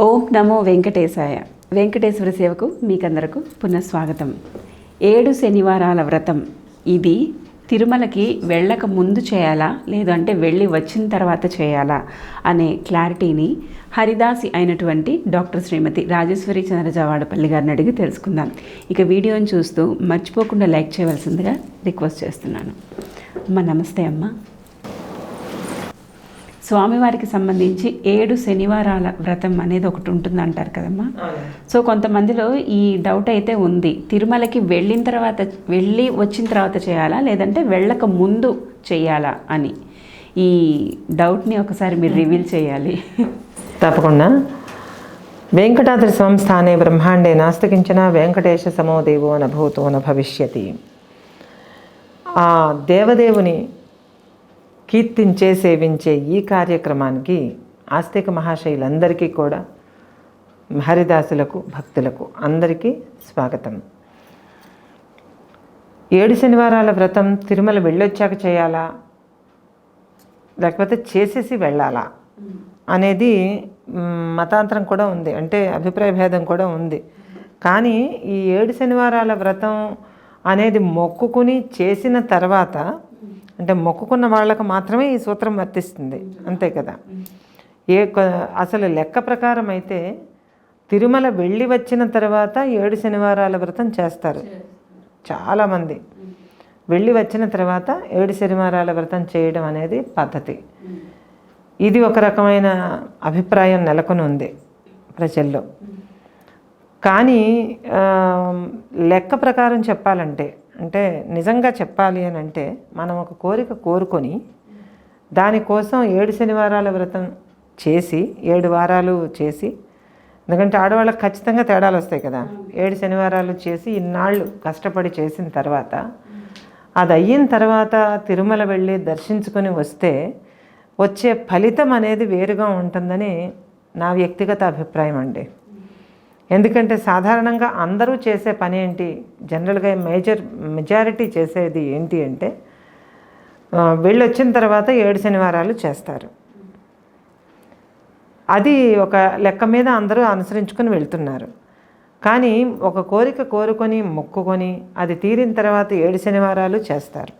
ఓం నమో వెంకటేశాయ. వెంకటేశ్వర సేవకు మీకందరకు పునఃస్వాగతం. ఏడు శనివారాల వ్రతం. ఇది తిరుమలకి వెళ్ళక ముందు చేయాలా? లేదంటే వెళ్ళి వచ్చిన తర్వాత చేయాలా? అనే క్లారిటీని హరిదాసి అయినటువంటి డాక్టర్ శ్రీమతి రాజేశ్వరి చంద్రజావాడపల్లి గారిని అడిగి తెలుసుకుందాం. ఇక వీడియోని చూస్తూ మర్చిపోకుండా లైక్ చేయవలసిందిగా రిక్వెస్ట్ చేస్తున్నాను. అమ్మ నమస్తే అమ్మ. స్వామివారికి సంబంధించి ఏడు శనివారాల వ్రతం అనేది ఒకటి ఉంటుంది అంటారు కదమ్మా సో కొంతమందిలో ఈ డౌట్ అయితే ఉంది. తిరుమలకి వెళ్ళిన తర్వాత వెళ్ళి వచ్చిన తర్వాత చేయాలా? లేదంటే వెళ్ళక ముందు చేయాలా అని. ఈ డౌట్ని ఒకసారి మీరు రివీల్ చేయాలి. తప్పకుండా. వెంకటాద్రి సంస్థానే బ్రహ్మాండే నాస్తికించిన వెంకటేశ సమో దేవో నభూతో భవిష్యతి ఆ దేవదేవుని కీర్తించే సేవించే ఈ కార్యక్రమానికి ఆస్తిక మహాశైలందరికీ కూడా హరిదాసులకు భక్తులకు అందరికీ స్వాగతం. ఏడు శనివారాల వ్రతం తిరుమల వెళ్ళొచ్చాక చేయాలా? లేకపోతే చేసేసి వెళ్ళాలా? అనేది మతాంతరం కూడా ఉంది. అంటే అభిప్రాయ భేదం కూడా ఉంది. కానీ ఈ ఏడు శనివారాల వ్రతం అనేది మొక్కుకుని చేసిన తర్వాత అంటే మొక్కుకున్న వాళ్ళకు మాత్రమే ఈ సూత్రం వర్తిస్తుంది. అంతే కదా. ఏ అసలు లెక్క ప్రకారం అయితే తిరుమల వెళ్ళి వచ్చిన తర్వాత ఏడు శనివారాల వ్రతం చేస్తారు. చాలామంది వెళ్ళి వచ్చిన తర్వాత ఏడు శనివారాల వ్రతం చేయడం అనేది పద్ధతి. ఇది ఒక రకమైన అభిప్రాయం నెలకొని ఉంది ప్రజల్లో. కానీ లెక్క ప్రకారం చెప్పాలంటే అంటే నిజంగా చెప్పాలి అని అంటే మనం ఒక కోరిక కోరుకొని దానికోసం ఏడు శనివారాల వ్రతం చేసి ఏడు వారాలు చేసి ఎందుకంటే ఆడవాళ్ళకి ఖచ్చితంగా తేడాలు వస్తాయి కదా. ఏడు శనివారాలు చేసి ఇన్నాళ్ళు కష్టపడి చేసిన తర్వాత అది అయిన తర్వాత తిరుమల వెళ్ళి దర్శించుకొని వస్తే వచ్చే ఫలితం అనేది వేరుగా ఉంటుందని నా వ్యక్తిగత అభిప్రాయం అండి. ఎందుకంటే సాధారణంగా అందరూ చేసే పని ఏంటి? జనరల్గా మేజర్ మెజారిటీ చేసేది ఏంటి అంటే వీళ్ళు వెళ్ళొచ్చిన తర్వాత ఏడు శనివారాలు చేస్తారు. అది ఒక లెక్క మీద అందరూ అనుసరించుకొని వెళ్తున్నారు. కానీ ఒక కోరిక కోరుకొని మొక్కుకొని అది తీరిన తర్వాత ఏడు శనివారాలు చేస్తారు.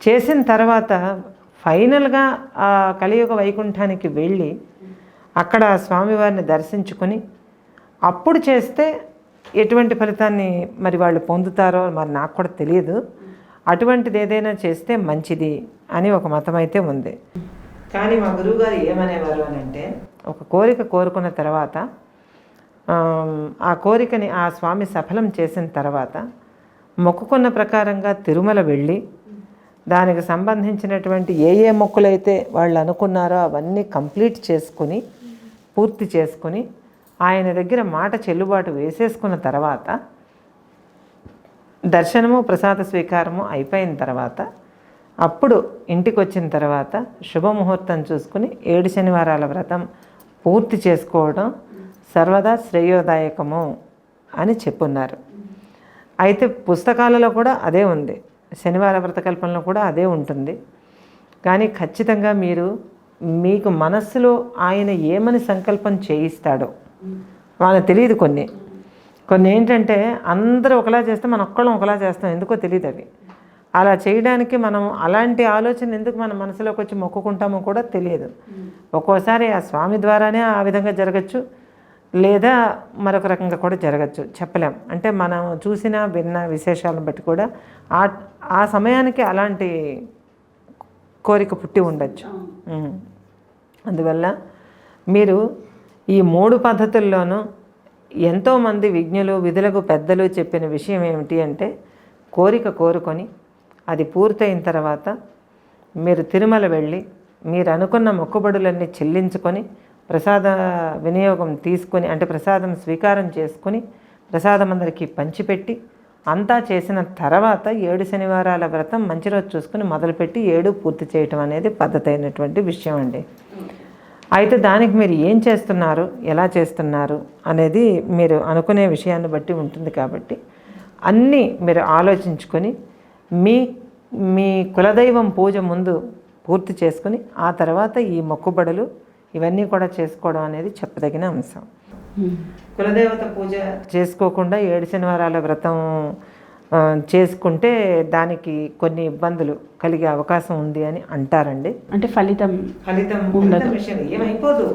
చేసిన తర్వాత ఫైనల్గా ఆ కలియుగ వైకుంఠానికి వెళ్ళి అక్కడ స్వామివారిని దర్శించుకొని అప్పుడు చేస్తే ఎటువంటి ఫలితాన్ని మరి వాళ్ళు పొందుతారో మరి నాకు కూడా తెలియదు. అటువంటిది ఏదైనా చేస్తే మంచిది అని ఒక మతం అయితే ఉంది. కానీ మా గురువుగారు ఏమనేవారు అని అంటే ఒక కోరిక కోరుకున్న తర్వాత ఆ కోరికని ఆ స్వామి సఫలం చేసిన తర్వాత మొక్కుకున్న ప్రకారంగా తిరుమల వెళ్ళి దానికి సంబంధించినటువంటి ఏ ఏ మొక్కులైతే వాళ్ళు అనుకున్నారో అవన్నీ కంప్లీట్ చేసుకుని పూర్తి చేసుకుని ఆయన దగ్గర మాట చెల్లుబాటు వేసేసుకున్న తర్వాత దర్శనము ప్రసాద స్వీకారము అయిపోయిన తర్వాత అప్పుడు ఇంటికి వచ్చిన తర్వాత శుభముహూర్తం చూసుకుని ఏడు శనివారాల వ్రతం పూర్తి చేసుకోవడం సర్వదా శ్రేయోదాయకము అని చెప్పున్నారు. అయితే పుస్తకాలలో కూడా అదే ఉంది. శనివార వ్రతకల్పనలో కూడా అదే ఉంటుంది. కానీ ఖచ్చితంగా మీరు మీకు మనస్సులో ఆయన ఏమని సంకల్పం చేయిస్తాడో వాళ్ళకి తెలియదు కొన్ని. కొన్ని ఏంటంటే అందరూ ఒకలా చేస్తే మనం ఒక్కళ్ళం ఒకలా చేస్తాం. ఎందుకో తెలియదు అవి. అలా చేయడానికి మనం అలాంటి ఆలోచన ఎందుకు మన మనసులోకి వచ్చి మొక్కుకుంటామో కూడా తెలియదు. ఒక్కోసారి ఆ స్వామి ద్వారానే ఆ విధంగా జరగచ్చు. లేదా మరొక రకంగా కూడా జరగచ్చు. చెప్పలేం. అంటే మనం చూసిన విన్న విశేషాలను బట్టి కూడా ఆ ఆ సమయానికి అలాంటి కోరిక పుట్టి ఉండొచ్చు. అందువల్ల మీరు ఈ మూడు పద్ధతుల్లోనూ ఎంతోమంది విజ్ఞులు విధులకు పెద్దలు చెప్పిన విషయం ఏమిటి అంటే కోరిక కోరుకొని అది పూర్తయిన తర్వాత మీరు తిరుమల వెళ్ళి మీరు అనుకున్న మొక్కుబడులన్నీ చెల్లించుకొని ప్రసాద వినియోగం తీసుకొని అంటే ప్రసాదం స్వీకారం చేసుకొని ప్రసాదం అందరికీ పంచిపెట్టి అంతా చేసిన తర్వాత ఏడు శనివారాల వ్రతం మంచి రోజు చూసుకుని మొదలుపెట్టి ఏడు పూర్తి చేయటం అనేది పద్ధతి అయినటువంటి విషయం అండి. అయితే దానికి మీరు ఏం చేస్తున్నారు? ఎలా చేస్తున్నారు? అనేది మీరు అనుకునే విషయాన్ని బట్టి ఉంటుంది కాబట్టి అన్నీ మీరు ఆలోచించుకొని మీ మీ కులదైవం పూజ ముందు పూర్తి చేసుకుని ఆ తర్వాత ఈ మొక్కుబడులు ఇవన్నీ కూడా చేసుకోవడం అనేది చెప్పదగిన అంశం. కులదేవత పూజ చేసుకోకుండా ఏడు శనివారాల వ్రతం చేసుకుంటే దానికి కొన్ని ఇబ్బందులు కలిగే అవకాశం ఉంది అని అంటారండి. అంటే ఫలితం ఫలితం విషయం ఏమైపోదు.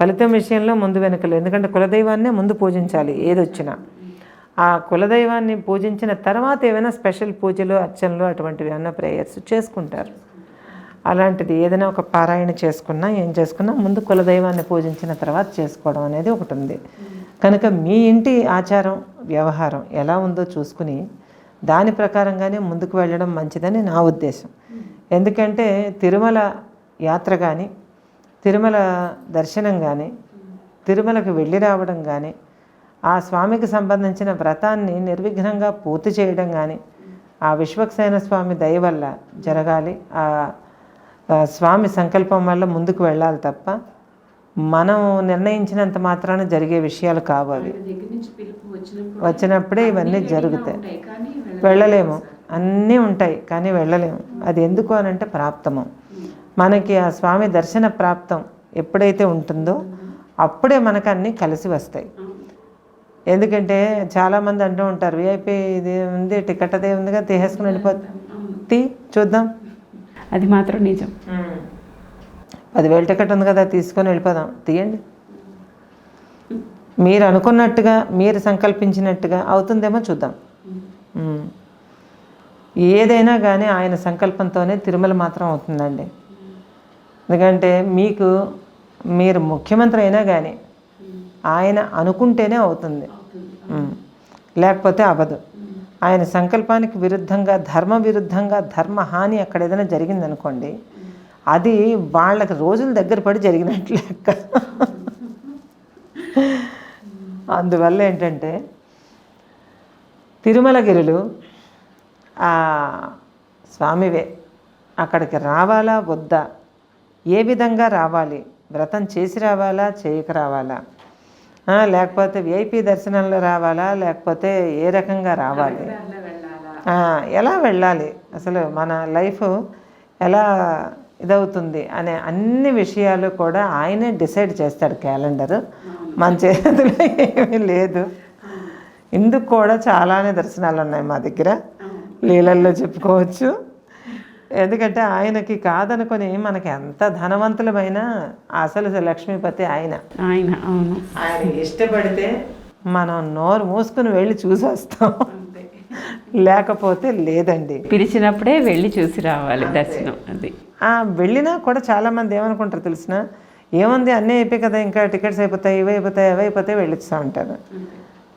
ఫలితం విషయంలో ముందు వెనకలు ఎందుకంటే కులదైవాన్నే ముందు పూజించాలి ఏది వచ్చినా ఆ కులదైవాన్ని పూజించిన తర్వాత ఏమైనా స్పెషల్ పూజలు అర్చనలు అటువంటివి ఏమైనా ప్రేయర్స్ చేసుకుంటారు. అలాంటిది ఏదైనా ఒక పారాయణ చేసుకున్నా ఏం చేసుకున్నా ముందు కులదైవాన్ని పూజించిన తర్వాత చేసుకోవడం అనేది ఒకటి ఉంది. కనుక మీ ఇంటి ఆచారం వ్యవహారం ఎలా ఉందో చూసుకుని దాని ప్రకారంగానే ముందుకు వెళ్ళడం మంచిదని నా ఉద్దేశం. ఎందుకంటే తిరుమల యాత్ర కానీ తిరుమల దర్శనం కానీ తిరుమలకు వెళ్ళి రావడం కానీ ఆ స్వామికి సంబంధించిన వ్రతాన్ని నిర్విఘ్నంగా పూర్తి చేయడం కానీ ఆ విశ్వక్సేన స్వామి దయ వల్ల జరగాలి. ఆ ఆ స్వామి సంకల్పం వల్ల ముందుకు వెళ్ళాలి తప్ప మనం నిర్ణయించినంత మాత్రాన జరిగే విషయాలు కావు అవి. వచ్చినప్పుడే ఇవన్నీ జరుగుతాయి. వెళ్ళలేము. అన్నీ ఉంటాయి కానీ వెళ్ళలేము. అది ఎందుకు అని అంటే ప్రాప్తము. మనకి ఆ స్వామి దర్శన ప్రాప్తం ఎప్పుడైతే ఉంటుందో అప్పుడే మనకు అన్నీ కలిసి వస్తాయి. ఎందుకంటే చాలామంది అంటూ ఉంటారు విఐపి ఇది ఉంది టికెట్ అదే ఉందిగా తీసేసుకుని వెళ్ళిపోతుంది తీ చూద్దాం. అది మాత్రం నిజం. పదివేల టికెట్ ఉంది కదా తీసుకొని వెళ్ళిపోదాం. తీయండి. మీరు అనుకున్నట్టుగా మీరు సంకల్పించినట్టుగా అవుతుందేమో చూద్దాం. ఏదైనా కానీ ఆయన సంకల్పంతోనే తిరుమల మాత్రం అవుతుందండి. ఎందుకంటే మీకు మీరు ముఖ్యమంత్రి అయినా కానీ ఆయన అనుకుంటేనే అవుతుంది. లేకపోతే అవ్వదు. ఆయన సంకల్పానికి విరుద్ధంగా ధర్మ విరుద్ధంగా ధర్మ హాని అక్కడ ఏదైనా జరిగిందనుకోండి అది వాళ్ళకి రోజుల దగ్గర పడి జరిగినట్లు లెక్క. అందువల్ల ఏంటంటే తిరుమలగిరులు ఆ స్వామివే అక్కడికి రావాలా వద్దా? ఏ విధంగా రావాలి? వ్రతం చేసి రావాలా చేయక రావాలా? లేకపోతే విఐపి దర్శనంలో రావాలా లేకపోతే ఏ రకంగా రావాలి? ఎలా వెళ్ళాలి? అసలు మన లైఫ్ ఎలా ఇదవుతుంది అనే అన్ని విషయాలు కూడా ఆయనే డిసైడ్ చేస్తాడు క్యాలెండర్. మన చేతిలో ఏమీ లేదు. ఇందుకు కూడా చాలానే దర్శనాలు ఉన్నాయి మా దగ్గర. లీలల్లో చెప్పుకోవచ్చు. ఎందుకంటే ఆయనకి కాదనుకొని మనకి ఎంత ధనవంతులమైనా అసలు లక్ష్మీపతి ఆయన. ఆయన అవును. ఆయన ఇష్టపడితే మనం నోరు మూసుకుని వెళ్ళి చూసి వస్తాం లేకపోతే లేదండి. పిలిచినప్పుడే వెళ్ళి చూసి రావాలి దర్శనం అది. వెళ్ళినా కూడా చాలామంది ఏమనుకుంటారు తెలిసిన? ఏముంది అన్నీ అయిపోయి కదా ఇంకా టికెట్స్ అయిపోతాయి ఇవి అయిపోతాయి అవి అయిపోతాయి వెళ్ళొచ్చా ఉంటారు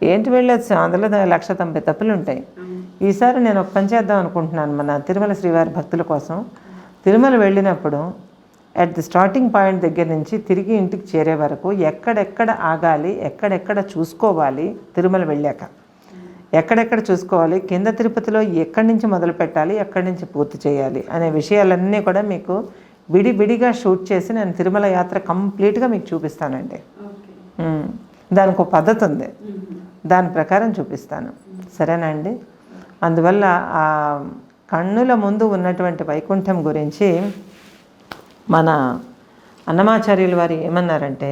ఏంటి వెళ్ళొచ్చు? అందులో లక్ష తొంభై తప్పులు ఉంటాయి. ఈసారి నేను ఒక పని చేద్దాం అనుకుంటున్నాను మన తిరుమల శ్రీవారి భక్తుల కోసం. తిరుమల వెళ్ళినప్పుడు అట్ ది స్టార్టింగ్ పాయింట్ దగ్గర నుంచి తిరిగి ఇంటికి చేరే వరకు ఎక్కడెక్కడ ఆగాలి ఎక్కడెక్కడ చూసుకోవాలి తిరుమల వెళ్ళాక. ఎక్కడెక్కడ చూసుకోవాలి కింద తిరుపతిలో ఎక్కడి నుంచి మొదలు పెట్టాలి ఎక్కడి నుంచి పూర్తి చేయాలి అనే విషయాలన్నీ కూడా మీకు విడి విడిగా షూట్ చేసి నేను తిరుమల యాత్ర కంప్లీట్గా మీకు చూపిస్తానండి. దానికి ఒక పద్ధతి ఉంది. దాని ప్రకారం చూపిస్తాను. సరేనా అండి అందువల్ల ఆ కన్నుల ముందు ఉన్నటువంటి వైకుంఠం గురించి మన అన్నమాచార్యుల వారు ఏమన్నారంటే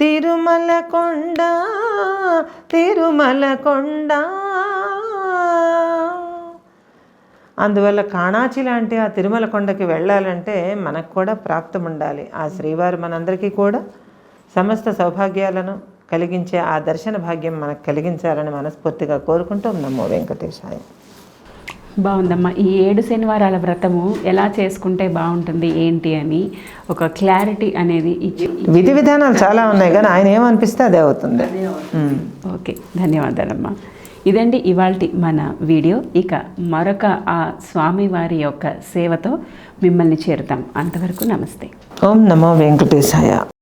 తిరుమల కొండ తిరుమల కొండ. అందువల్ల కాణాచి లాంటి ఆ తిరుమల కొండకి వెళ్ళాలంటే మనకు కూడా ప్రాప్తం ఉండాలి. ఆ శ్రీవారు మనందరికీ కూడా సమస్త సౌభాగ్యాలను కలిగించే ఆ దర్శన భాగ్యం మనకు కలిగించాలని మనస్ఫూర్తిగా కోరుకుంటూ నమో వెంకటేశాయ. బాగుందమ్మా. ఈ ఏడు శనివారాల వ్రతము ఎలా చేసుకుంటే బాగుంటుంది ఏంటి అని ఒక క్లారిటీ అనేది ఇచ్చి విధి విధానాలు చాలా ఉన్నాయి కానీ ఆయన ఏమనిపిస్తే అదే అవుతుంది. ఓకే ధన్యవాదాలమ్మా. ఇదండి ఇవాల్టి మన వీడియో. ఇక మరొక ఆ స్వామివారి యొక్క సేవతో మిమ్మల్ని చేరుతాం. అంతవరకు నమస్తే. ఓం నమో వెంకటేశాయ.